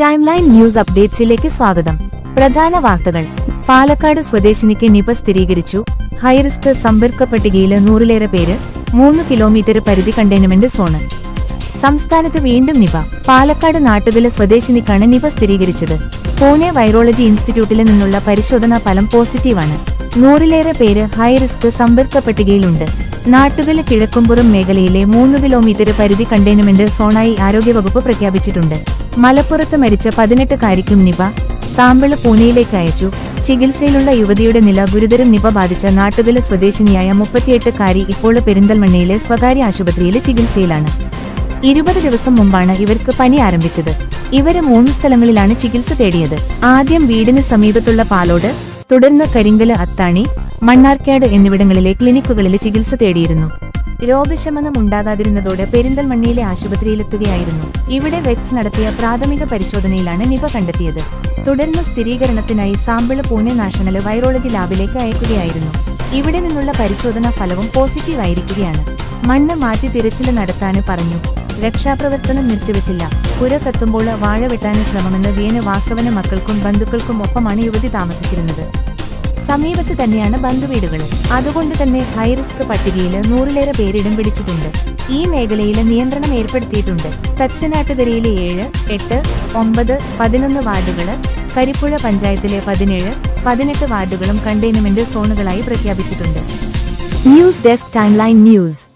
Time line news അപ്ഡേറ്റ്സിലേക്ക് സ്വാഗതം. പ്രധാന വാർത്തകൾ. പാലക്കാട് സ്വദേശിനിക്ക് നിപ സ്ഥിരീകരിച്ചു. ഹൈറിസ്ക് സമ്പർക്ക പട്ടികയിൽ നൂറിലേറെ പേര് മൂന്ന് കിലോമീറ്റർ പരിധി കണ്ടെയ്ൻമെന്റ് സോണ്. സംസ്ഥാനത്ത് വീണ്ടും നിപ. പാലക്കാട് നാട്ടുവില സ്വദേശിനിക്കാണ് നിപ സ്ഥിരീകരിച്ചത്. പൂനെ വൈറോളജി ഇൻസ്റ്റിറ്റ്യൂട്ടിൽ നിന്നുള്ള പരിശോധനാ ഫലം പോസിറ്റീവാണ്. നൂറിലേറെ പേര് ഹൈറിസ്ക് സമ്പർക്ക പട്ടികയിലുണ്ട്. നാട്ടുവില കിഴക്കുംപുറം മേഖലയിലെ മൂന്ന് കിലോമീറ്റർ പരിധി കണ്ടെയ്ൻമെന്റ് സോണായി ആരോഗ്യവകുപ്പ് പ്രഖ്യാപിച്ചിട്ടുണ്ട്. മലപ്പുറത്ത് മരിച്ച പതിനെട്ടുകാരിക്കും നിപ സാമ്പിൾ പൂനെയിലേക്ക് അയച്ചു. ചികിത്സയിലുള്ള യുവതിയുടെ നില ഗുരുതരം നിപ ബാധിച്ച നാട്ടുകല സ്വദേശിനിയായ മുപ്പത്തിയെട്ടുകാരി ഇപ്പോൾ പെരിന്തൽമണ്ണയിലെ സ്വകാര്യ ആശുപത്രിയിലെ ചികിത്സയിലാണ്. ഇരുപത് ദിവസം മുമ്പാണ് ഇവർക്ക് പനി ആരംഭിച്ചത്. ഇവരെ മൂന്ന് സ്ഥലങ്ങളിലാണ് ചികിത്സ തേടിയത്. ആദ്യം വീടിന് സമീപത്തുള്ള പാലോട് തുടർന്ന് കരിങ്കൽ അത്താണി മണ്ണാർക്കാട് എന്നിവിടങ്ങളിലെ ക്ലിനിക്കുകളിൽ ചികിത്സ തേടിയിരുന്നു. രോഗശമനം ഉണ്ടാകാതിരുന്നതോടെ പെരിന്തൽമണ്ണയിലെ ആശുപത്രിയിലെത്തുകയായിരുന്നു. ഇവിടെ വെച്ച് നടത്തിയ പ്രാഥമിക പരിശോധനയിലാണ് നിപ കണ്ടെത്തിയത്. തുടർന്ന് സ്ഥിരീകരണത്തിനായി സാമ്പിൾ പൂനെ നാഷണൽ വൈറോളജി ലാബിലേക്ക് അയക്കുകയായിരുന്നു. ഇവിടെ നിന്നുള്ള പരിശോധനാ ഫലവും പോസിറ്റീവ് ആയിരിക്കുകയാണ്. മണ്ണ് മാറ്റി തിരച്ചിൽ നടത്താന് പറഞ്ഞു. രക്ഷാപ്രവർത്തനം നിർത്തിവച്ചില്ല. പുര കത്തുമ്പോൾ വാഴ വെട്ടാനും ശ്രമമെന്ന് വീണ് വാസവന മക്കൾക്കും ബന്ധുക്കൾക്കും ഒപ്പമാണ് യുവതി താമസിച്ചിരുന്നത്. സമീപത്ത് തന്നെയാണ് ബന്ധുവീടുകൾ അതുകൊണ്ട് തന്നെ ഹൈറിസ്ക് പട്ടികയിൽ നൂറിലേറെ പേരിടം പിടിച്ചിട്ടുണ്ട്. ഈ മേഖലയിൽ നിയന്ത്രണം ഏർപ്പെടുത്തിയിട്ടുണ്ട്. തച്ചനാട്ടുകരയിലെ ഏഴ് എട്ട് ഒമ്പത് പതിനൊന്ന് വാർഡുകൾ കരിപ്പുഴ പഞ്ചായത്തിലെ പതിനേഴ് പതിനെട്ട് വാർഡുകളും കണ്ടെയ്ൻമെന്റ് സോണുകളായി പ്രഖ്യാപിച്ചിട്ടുണ്ട്. News desk timeline news.